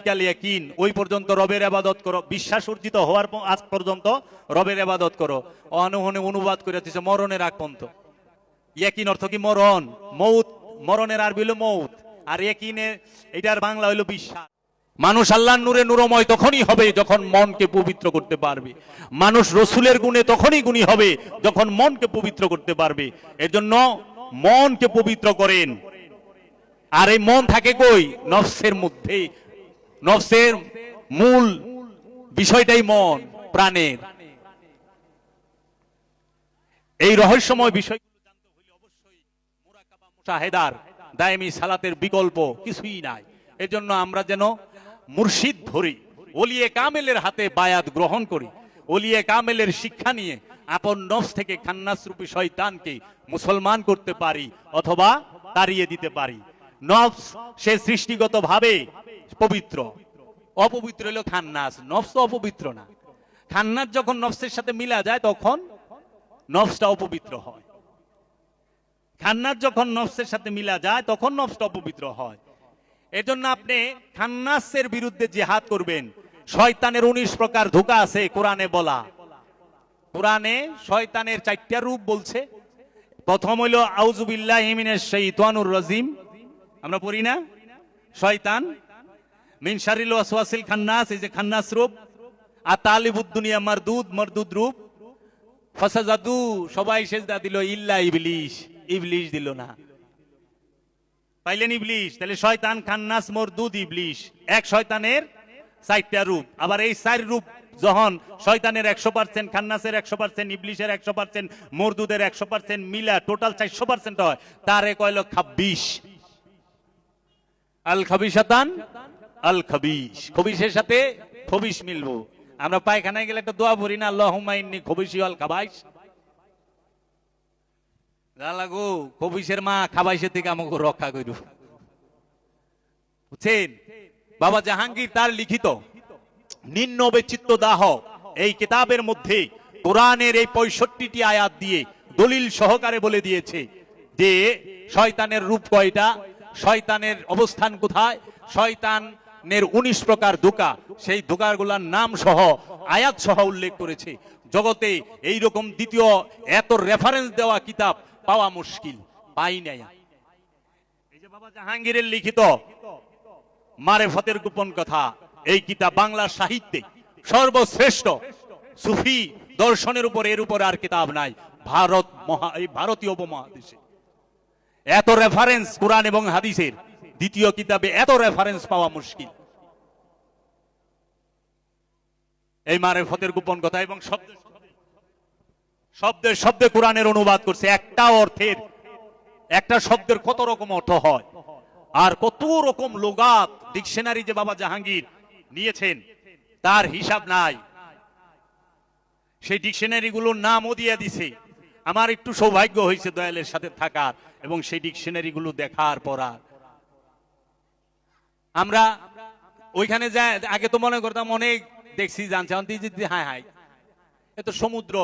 কালিয়াকিন ওই পর্যন্ত রবের আবাদত করো। বিশ্বাস অর্জিত হওয়ার আজ পর্যন্ত রবের আবাদত করো। অনুহনে অনুবাদ করে দিছে, মরণের আগ ইয়াকিন অর্থ কি মরণ? মৌত। মরণের মৌত। আর ইয়াকিনের এটার বাংলা বিশ্বাস। মানুষ আল্লাহর নূরে নূরময় তখনই হবে যখন মনকে পবিত্র করতে পারবে। মানুষ রসুলের গুণে তখনই গুণী হবে যখন মনকে পবিত্র করতে পারবে। এর জন্য মনকে পবিত্র করেন। আর এই মন থাকে কই? নফসের মধ্যে নফসের মূল বিষয়টাই মন, প্রাণের। এই রহস্যময় দায়েমি সালাতের বিকল্প কিছুই নাই। এজন্য আমরা যেন মুর্শিদ ধরি কামেলের হাতে বায়াত গ্রহণ করি কামেলের শিক্ষা নিয়ে আপন নফস থেকে শয়তানকে মুসলমান করতে পারি অথবা তাড়িয়ে দিতে পারি। নফস সে সৃষ্টিগত ভাবে পবিত্র। অপবিত্র হলো খান্নাস, নফস অপবিত্র না। খান্নাস যখন নফসের সাথে মিলা যায়, তখন নফসটা অপবিত্র হয়। খান্নাস যখন নফসের সাথে মিলা যায়, তখন নফসটা অপবিত্র হয়। এজন্য আপনি খান্নাসের বিরুদ্ধে করবেন। শয়তানের উনিশ প্রকার ধোকা আছে কোরআনে বলা। কোরআনে শয়তানের চারটা রূপ বলছে। প্রথম হইল আউজুবিল্লাহ রাজিম। আমরা পড়ি না? শয়তান মিন শারিল ওয়াসওয়াসিল খান্নাস, এই যে খান্নাস রূপ, আর তালিবুদ দুনিয়া মারদুদ মারদুদ রূপ। ফাসাজাদু, সবাই সেজদা দিল, ইল্লা ইবলিশ ইবলিশ দিল না। পাইলেন ইবলিশ, তাহলে শয়তান, খান্নাস, মরদুদ, ইবলিশ, এক শয়তানের চারটা রূপ। আবার এই চার রূপ যখন শয়তানের একশো পার্সেন্ট, খান্নাসের একশো পার্সেন্ট, ইবলিশের একশো পার্সেন্ট, মরদুদের একশো পার্সেন্ট, মিলা টোটাল চারশো পার্সেন্ট হয়। তারে কয়ল খাব্বিশ আল খাবিশাতান আল খাবিশ খবিশের সাথে খবিশ মিলবো। আমরা পায়খানায় গেলে একটা দোয়া পড়ি না আল্লাহ হুমাইন্নি খবিশি আল খাবাইশ লাগো খবিশের মা খাবাইশের থেকে আমাকে রক্ষা করু বুঝছেন? বাবা জাহাঙ্গীর তার লিখিত, নিম্ন দাহ এই কিতাবের মধ্যে কোরআনের এই আয়াত দিয়ে দলিল সহকারে বলে দিয়েছে যে, শয়তানের রূপ কয়টা? শয়তানের অবস্থান কোথায়? শয়তানের উনিশ প্রকার দোকা, সেই দোকাগুলার নাম সহ, আয়াত সহ উল্লেখ করেছে। জগতে এই রকম দ্বিতীয় এত রেফারেন্স দেওয়া কিতাব পাওয়া মুশকিল, পাই নাই। জাহাঙ্গীরের লিখিত মারেফতের গোপন কথা, এই কিতাব বাংলা সাহিত্যে সর্বশ্রেষ্ঠ। সুফি দর্শনের উপর, এর উপর আর কিতাব নাই। ভারত মহা, এই ভারতীয় উপমহাদেশে। এত রেফারেন্স কোরআন এবং হাদিসের দ্বিতীয় কিতাবে এত রেফারেন্স পাওয়া মুশকিল। এই মারেফতের গোপন কথা এবং শব্দ শব্দের শব্দে কোরআনের অনুবাদ করছে। একটা অর্থের, একটা শব্দের কত রকম অর্থ হয়? আর কত রকম লোগাত ডিকশনারি যে বাবা জাহাঙ্গীর নিয়েছেন, তার হিসাব নাই। সেই ডিকশনারি গুলোর নামও দিয়ে দিছে। আমার একটু সৌভাগ্য হয়েছে দয়ালের সাথে থাকার এবং সেই ডিকশনারি গুলো দেখার পড়ার আমরা ওইখানে যাই আগে তো মনে করতাম অনেক দেখছি, জানছে। হাই হাই এ তো সমুদ্র।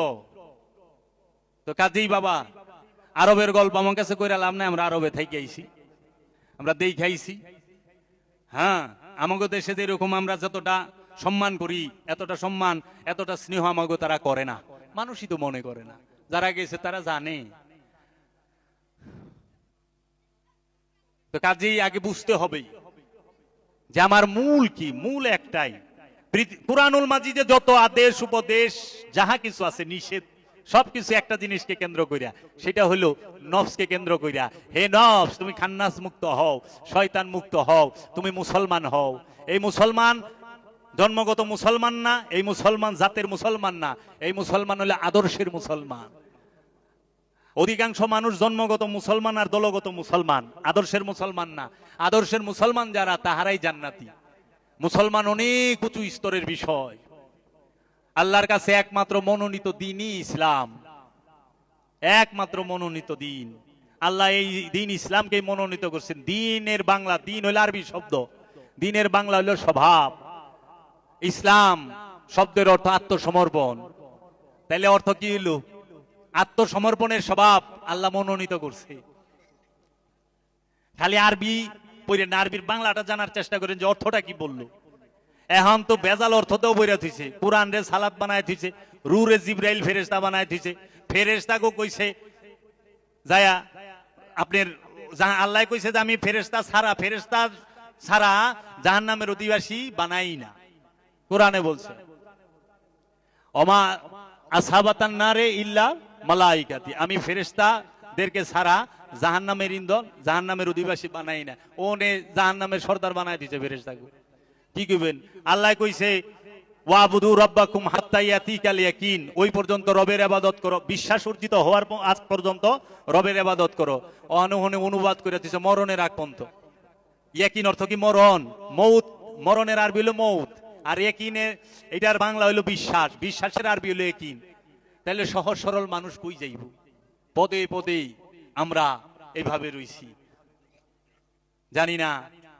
তো কাজেই বাবা, আরবের গল্প আমার কাছে কইরা লাভ নাই, আমরা আরবে থেকে আইছি। আমরা দেই খাইছি হ্যাঁ আমাকে দেশে যেরকম আমরা যতটা সম্মান করি, এতটা সম্মান, এতটা স্নেহ আমাকে তারা করে না। মানুষই তো মনে করে না। যারা গেছে তারা জানে। তো কাজেই আগে বুঝতে হবে যে আমার মূল কি? মূল একটাই। কুরআনুল মাজিদে যত আদেশ, উপদেশ, যাহা কিছু আছে, নিষেধ, সবকিছু একটা জিনিসকে কেন্দ্র কইরা, সেটা হলো নফসকে কেন্দ্র কইরা, হে নফস, তুমি খান্নাস মুক্ত হও, শয়তান মুক্ত হও, তুমি মুসলমান হও। এই মুসলমান জন্মগত মুসলমান না, এই মুসলমান জাতের মুসলমান না, এই মুসলমান হলে আদর্শের মুসলমান। অধিকাংশ মানুষ জন্মগত মুসলমান আর দলগত মুসলমান। আদর্শের মুসলমান না। আদর্শের মুসলমান যারা, তাহারাই জান্নাতি। মুসলমান অনেক উঁচু স্তরের বিষয়। আল্লাহর কাছে একমাত্র মনোনীত দিনই ইসলাম। একমাত্র মনোনীত দিন। আল্লাহ এই দিন ইসলামকে মনোনীত করছেন। দিনের বাংলা, দিন হইল আরবি শব্দ। দিনের বাংলা হইল স্বভাব। ইসলাম শব্দের অর্থ আত্মসমর্পণ। তাহলে অর্থ কি হইল? আত্মসমর্পণের স্বভাব আল্লাহ মনোনীত করছে। খালি আরবি পড়ে নারবির বাংলাটা জানার চেষ্টা করেন যে অর্থটা কি বলল। এখন তো বেজাল অর্থতেও বইরা থইছে। কোরআন রে সালাদ বানায় থইছে রু রে জিব্রাইল ফেরেশতা বানায় থইছে। ফেরেশতাকে কইছে, যায়া আপনার আল্লাহ কইছে যে আমি ফেরেশতা ছাড়া ফেরেশতা ছাড়া জাহান্নামের অধিবাসী বানাই না। কোরআনে বলছে অমা আসাবাতান নারে ইল্লা মালাইকাতি। আমি ফেরেশতাদেরকে ছাড়া জাহান্নামের ইন্ধন জাহান্নামের অধিবাসী বানাই না। ওনে জাহান্নামের সর্দার বানাই দিছে ফেরেশতাকে। কি কইবেন? আল্লাহ কইছে রব্বাকুম ইয়াকিন। ওই পর্যন্ত রবের করো। বিশ্বাস অর্জিত হওয়ার আজ পর্যন্ত রবের করো। অনুবাদ মরণের অর্থ কি মরণ? মৌত? মরণের আরবি আর এটার বাংলা হইল বিশ্বাস। বিশ্বাসের আরবি হলো একিন তাহলে সহজ সরল মানুষ কই যাইব? পদে পদে আমরা এইভাবে রইছি। জানি না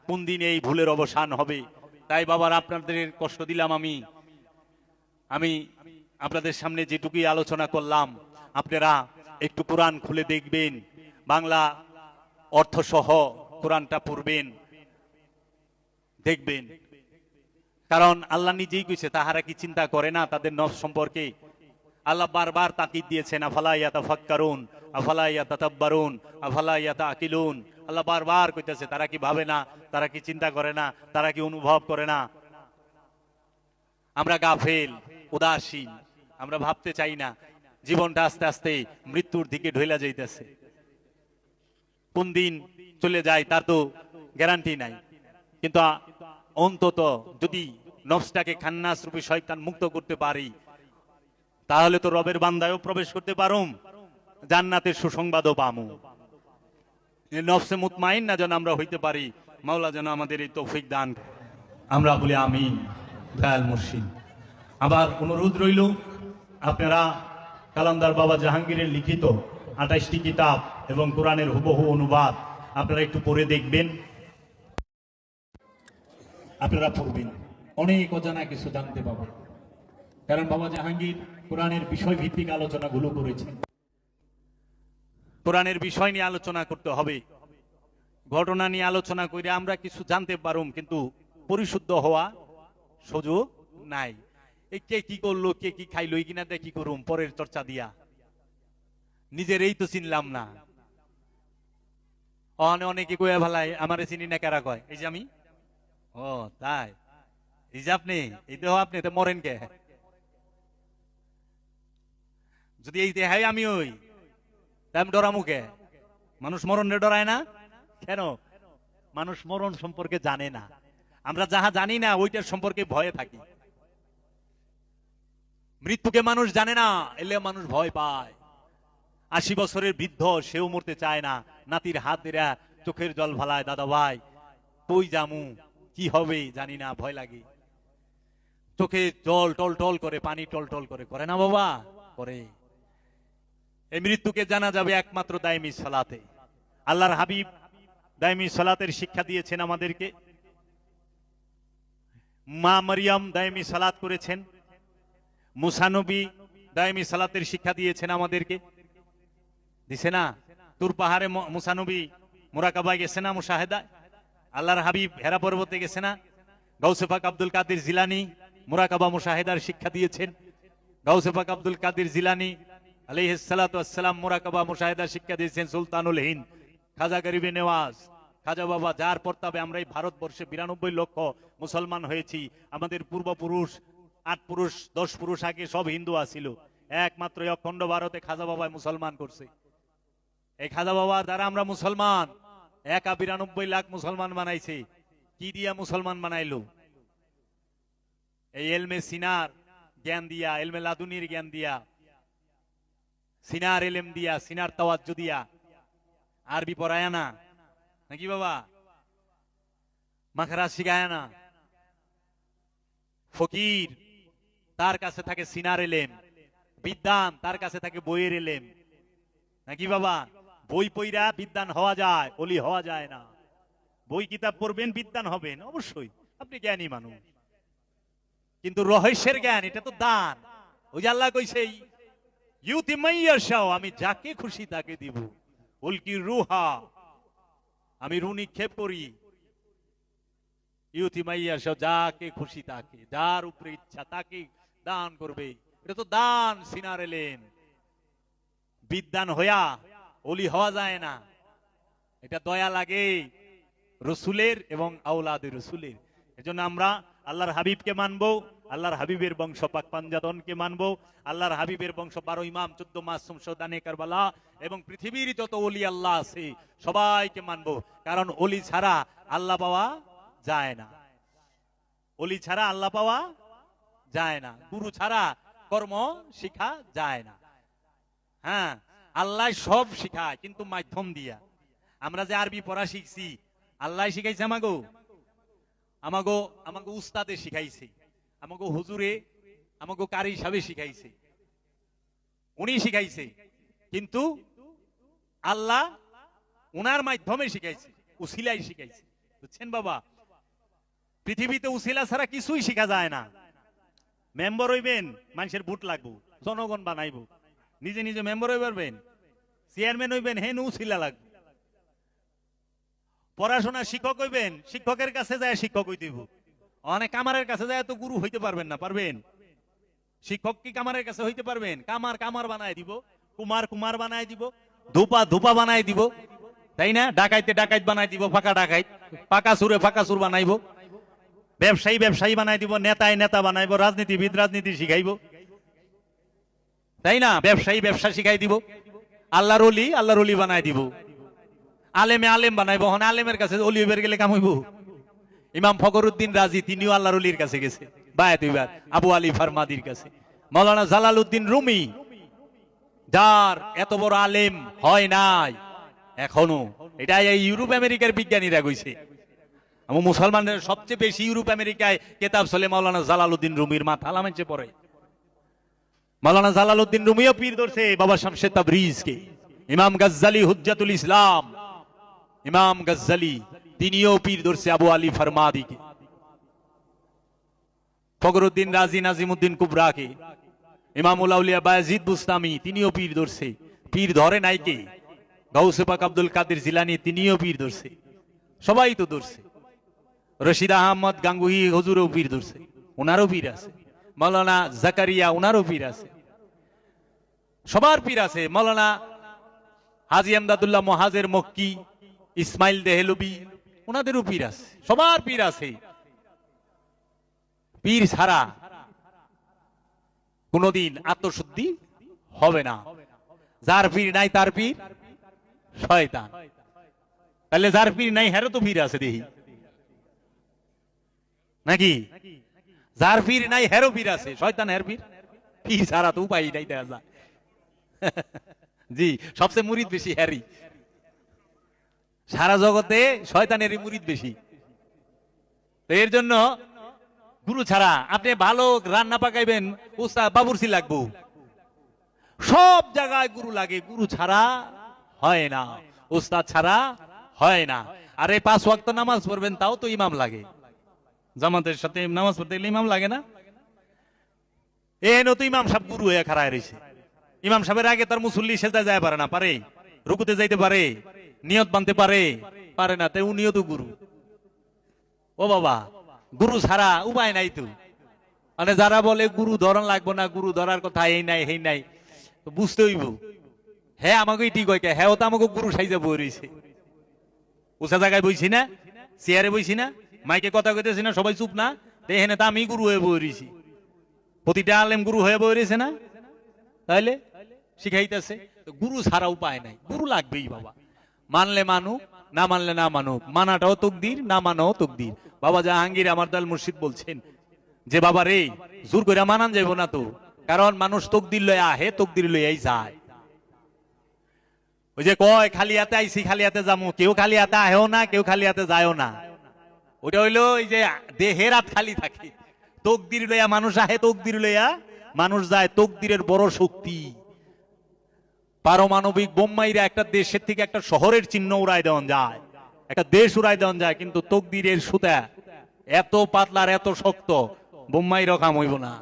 কোন দিন এই ভুলের অবসান হবে। তাই বাবার আপনাদের কষ্ট দিলাম আমি। আমি আপনাদের সামনে যেটুকুই আলোচনা করলাম, আপনারা একটু কোরআন খুলে দেখবেন, বাংলা অর্থ সহ কোরআনটা পড়বেন, দেখবেন। কারণ আল্লাহ নিজেই কইছে, তাহারা কি চিন্তা করে না তাদের নফস সম্পর্কে? আল্লাহ বারবার তাকিদ দিয়েছেন, আফালা ইয়াতা ফাক্কারুন আফালা ইয়াতা তাব্বারুন আফালা ইয়াতা আকিলুন আল্লাহ বারবার কইতেছে, তারা কি ভাবে না? তারা কি চিন্তা করে না? তারা কি অনুভব করে না? আমরা গাফেল, উদাসীন, আমরা ভাবতে চাই না। জীবনটা আস্তে আস্তে মৃত্যুর দিকে ঢইলা যাইতেছে। কোন দিন চলে যায় তার তো গ্যারান্টি নাই। কিন্তু অন্তত যদি নফসটাকে খান্নাস রূপে শয়তান মুক্ত করতে পারি তাহলে তো রবের বান্দায়ও প্রবেশ করতে পারুম। জান্নাতের সুসংবাদও পামু। নফসে মুতমাইন না যেন আমরা হইতে পারি। মাওলা যেন আমাদের এই তৌফিক দান আমরা বলি আমিন, দয়াল মুর্শিদ। আবার অনুরোধ রইল, আপনারা কালান্দার বাবা জাহাঙ্গীরের লিখিত আঠাশটি কিতাব এবং কোরআনের হুবহু অনুবাদ আপনারা একটু পড়ে দেখবেন। আপনারা পড়বেন। অনেক অজানা কিছু জানতে পাবেন কারণ বাবা জাহাঙ্গীর কোরআনের বিষয় ভিত্তিক আলোচনাগুলো করেছেন। কোরআনের বিষয় নিয়ে আলোচনা করতে হবে। ঘটনা নিয়ে আলোচনা করে আমরা কিছু জানতে পারুম, কিন্তু পরিশুদ্ধ হওয়া সুযোগ নাই। কে কি করল, কে কি খাইলো কিনা দেখ করুম, পরের চর্চা দিয়া। নিজের এই তো চিনলাম না। অনে অনেকে কয়ে ভালাই আমারে চিনি না, কারা কয়? এই যে আমি? ও, তাই। এই যে আপনি, এই দেহ আপনি মরেন কে? যদি এই দেহাই আমি ওই আমি ডরামু কে মানুষ মরণে ডরায় না? কেন? মানুষ মরণ সম্পর্কে জানে না। আমরা যাহা জানি না, ওইটার সম্পর্কে ভয়ে থাকি। মৃত্যুকে মানুষ জানে না এলে মানুষ ভয় পায়। আশি বছরের বৃদ্ধ, সেও মরতে চায় না। নাতির হাত দেরা চোখের জল ভালায় দাদা ভাই, কই জামু কি হবে? জানি না, ভয় লাগে। চোখে জল টল টল করে, পানি টল টল করে। করে না বাবা? করে। এই মৃত্যুকে জানা যাবে একমাত্র দায়মি সালাতে। আল্লাহর হাবিব দায়মি সালাতের শিক্ষা দিয়েছেন আমাদেরকে। মা মারিয়াম দায়মি সালাত করেছেন। মুসানবী দায়মি সালাতের শিক্ষা দিয়েছেন আমাদেরকে। দিছে না? তুর পাহাড়ে মুসানবী মুরাকাবায় গেছে না মুশাহেদায় আল্লাহর হাবিব হেরা পর্বতে গেছে না? গৌসেফাক আব্দুল কাদের জিলানি মুরাকাবা মুশাহেদার শিক্ষা দিয়েছেন। গৌসেফাক আব্দুল কাদের জিলানি মুরাকাবা মুশাহেদার শিক্ষা দিয়েছেন সুলতানুল খাজা নেওয়াজ। খাজা বাবা যার আমরা এই ভারতবর্ষে বিরানব্বই লক্ষ মুসলমান হয়েছি, আমাদের পূর্বপুরুষ, আট পুরুষ, দশ পুরুষ আগে সব হিন্দু আসিল একমাত্র অখণ্ড ভারতে খাজা বাবায় মুসলমান করছে। এই খাজা বাবার দ্বারা আমরা মুসলমান। একা বিরানব্বই লাখ মুসলমান বানাইছে। কি দিয়া মুসলমান বানাইলো? এই এলমে সিনার জ্ঞান দিয়া, এলমে লাদুনির জ্ঞান দিয়া। সিনার এলেম দিয়া, সিনার তাওয়াজ্জু দিয়া। আরবি পড়ায় না। নাকি বাবা? মাখরা শিখায় না। ফকির, তার কাছে থাকে সিনার এলেম। বিদ্যান তার কাছে থাকে বইয়ের এলেম। নাকি বাবা? বই পইরা বিদ্যান হওয়া যায়, অলি হওয়া যায় না। বই কিতাব পড়বেন বিদ্যান হবেন, অবশ্যই। আপনি জ্ঞানী মানুষ। কিন্তু রহস্যের জ্ঞান, এটা তো দান। ওই আল্লাহ কইছে ইউতি আমি যাকে খুশি তাকে দিব। উল্কি রুহা, আমি রু নিক্ষেপ করি। ইউথিমাইয়া সহ যাকে খুশি তাকে, যার উপরে ইচ্ছা তাকে দান করবে। এটা তো দান, সিনার এলেন বিদ্যান হইয়া অলি হওয়া যায় না। এটা দয়া লাগে রসুলের এবং আউলাদের রসুলের। এজন্য আমরা আল্লাহর হাবিবকে মানবো। আল্লাহর হাবিবের বংশ পাক পাঞ্জাতনকে মানবো, আল্লাহর হাবিবের বংশ বারো ইমাম, চোদ্দ মাসুম সদানে কারবালা, এবং পৃথিবীর যত অলি আল্লাহ আছে, সবাইকে মানবো। কারণ অলি ছাড়া আল্লাহ পাওয়া যায় না। অলি ছাড়া আল্লাহ পাওয়া যায় না। গুরু ছাড়া কর্ম শিখা যায় না। হ্যাঁ আল্লাহ সব শিখায়, কিন্তু মাধ্যম দিয়া। আমরা যে আরবি পড়া শিখছি, আল্লাহ শিখাইছে আমাগো? আমাগো আমাকে উস্তাদে শিখাইছে। আমাগো হুজুরে, আমাগো কারি হিসাবে শিখাইছে। উনি শিখাইছে। কিন্তু আল্লাহ উনার মাধ্যমে শিখাইছে উসিলাই শিখাইছে। বুঝছেন বাবা? পৃথিবীতে উসিলা ছাড়া কিছুই শিখা যায় না। মেম্বার হইবেন, মানুষের ভোট লাগবো, জনগণ বানাইবো। নিজে নিজে মেম্বার হয়ে পারবেন চেয়ারম্যান হইবেন, হেন উসিলা লাগবে। পড়াশোনা শিক্ষক হইবেন, শিক্ষকের কাছে যায় শিক্ষক হইতে। অনেক কামারের কাছে যায় তো গুরু হইতে পারবেন না, পারবেন? শিক্ষক কি কামারের কাছে হইতে পারবেন? কামার কামার বানায় দিব, কুমার কুমার বানায় দিব, ধূপা ধূপা বানায় দিব, তাই না? ডাকাইতে ডাকাইত বানাই দিব, ফাঁকা ডাকাইত পাকা সুরে ফাঁকা সুর বানাইব, ব্যবসায়ী ব্যবসায়ী বানাই দিব, নেতায় নেতা বানাইব, রাজনীতিবিদ রাজনীতি শিখাইব, তাই না? ব্যবসায়ী ব্যবসা শিখাই দিব, আল্লাহর অলি আল্লাহর অলি বানাই দিব, আলেমে আলেম বানাইব, হন আলেমের কাছে অলি হইবার গেলে কাম ইমাম ফকরুদ্দিন রাজি, তিনিও আল্লাহর অলির কাছে গেছে। বায়াত হইবার আবু আলী ফারমাদির কাছে। মৌলানা জালাল উদ্দিন রুমি, যার এত বড় আলেম হয় নাই, এখনও। এটা এই ইউরোপ আমেরিকার বিজ্ঞানীরা কইছে। আমার মুসলমানদের সবচেয়ে বেশি ইউরোপ আমেরিকায় কেতাব চলে মাওলানা জালালউদ্দিন রুমির মাথা লামাইছে পড়ে। মাওলানা জালালউদ্দিন রুমিও পীর ধরছে বাবা শামসে তাবরিজকে। ইমাম গাজ্জালি হুজ্জাতুল ইসলাম। ইমাম গাজ্জালি তিনিও পীর ধরছে আবু আলী ফারমাদিকে। ফখরুদ্দিন রাজি নাজিমুদ্দিন কুবরাকে, ইমামুল আউলিয়া বায়াজিদ বুস্তামি, তিনিও পীর ধরছে পীর ধরে নাই কে? আব্দুল কাদের জিলানি, তিনিও পীর ধরছে সবাই তো ধরছে রশিদ আহমদ গাঙ্গুহি হজুরও পীর ধরছে ওনারও পীর আছে। মৌলানা জাকারিয়া ওনারও পীর আছে। সবার পীর আছে। মৌলানা হাজি আমদাদুল্লাহ মহাজের মক্কি, ইসমাইল দেহেলবি ওনাদেরও পীর আছে, সবার পীর আছে। পীর ছাড়া কোনদিন আত্মশুদ্ধি হবে না। যার পীর নাই, তার পীর শয়তান। তাহলে যার পীর নাই হেরো তো পীর আছে দেখি। নাকি? যার পীর নাই হ্যারো পীর আছে। শয়তান হের পীর? পীর ছাড়া তো উপায় নাই দেখা যায়। জি, সবচেয়ে মুরিদ বেশি হ্যারি। সারা জগতে শয়তানেরই মুরিদ বেশি। তো এর জন্য গুরু ছাড়া আপনি ভালো রান্না পাকাইবেন উস্তাদ বাবুরসি লাগবো। সব জায়গায় গুরু লাগে, গুরু ছাড়া হয় না, উস্তাদ ছাড়া হয় না। আরে পাঁচ ওয়াক্ত নামাজ পড়বেন, তাও তো ইমাম লাগে। জামাতের সাথে নামাজ পড়তে গেলে ইমাম লাগে না? এ তো ইমাম সাহেব গুরু হয়ে খাড়ায় রয়েছে। ইমাম সাহেবের আগে তার মুসল্লি সেজা যায় পারে না, পারে। রুকুতে যাইতে পারে। নিয়ত বানতে পারে? পারে না তাই উনিও তো গুরু। ও বাবা, গুরু ছাড়া উপায় নাই তো। মানে যারা বলে গুরু ধরন লাগবো না, গুরু ধরার কথা এই নাই এই নাই বুঝতে হইব। হ্যাঁ আমাকে ঠিক হয় হ্যাঁ তো আমাকে গুরু সাইজা বই রয়েছে উঁচা জায়গায় বইছি না? চেয়ারে বইছি না? মাইকে কথা কইতেছি না, সবাই চুপ না? দেখেন তা আমি গুরু হয়ে বই রয়েছি প্রতিটা আলেম গুরু হয়ে বই রয়েছে না? তাইলে? শিখাইতেছে। গুরু ছাড়া উপায় নাই। গুরু লাগবেই বাবা। মানলে মানুক না মানলে না মানুক মানাটাও তকদির, না মানাও তকদির। বাবা জাহাঙ্গীর আমার দল মুর্শিদ বলছেন, যে বাবা রে, জোর করে মানান যাইব না তো। কারণ মানুষ তকদির লয়ে আহে, তকদির লইয়াই যায়। ওই যে কয় খালি হাতে আইসি খালি হাতে যামু। কেউ খালি হাতে আহেও না, কেউ খালি হাতে যায়ও না। ওটা হইল ওই যে দেহের হাত খালি থাকে। তকদির লইয়া মানুষ আহে, তকদির লইয়া মানুষ যায়। তকদিরের বড় শক্তি। পারমাণবিক বোম্মাইরা একটা দেশের থেকে একটা শহরের চিহ্ন উড়াই দেওয়া যায়। একটা দেশ উড়াই দেওয়া যায়, কিন্তু তকদিরের সুতা এত পাতলার এত শক্ত বোম্মাই রকম হইব না।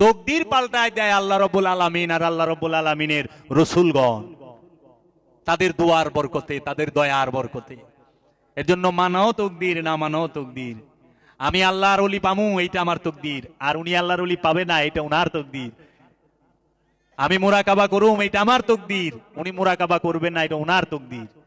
তকদির পাল্টায় দেয় আল্লাহ রব্বুল আলামিন আর আল্লাহ রব্বুল আলামিনের রসুলগণ। তাদের দোয়ার বরকতে, তাদের দয়ার বরকতে। এর জন্য মানাও তকদির, না মানাও তকদির। আমি আল্লাহর অলি পামু, এইটা আমার তকদির। আর উনি আল্লাহর অলি পাবে না এটা উনার তকদির। আমি মোরাকাবা করুম এটা আমার তকদির। উনি মোরাকাবা করবেন না এটা উনার তকদির।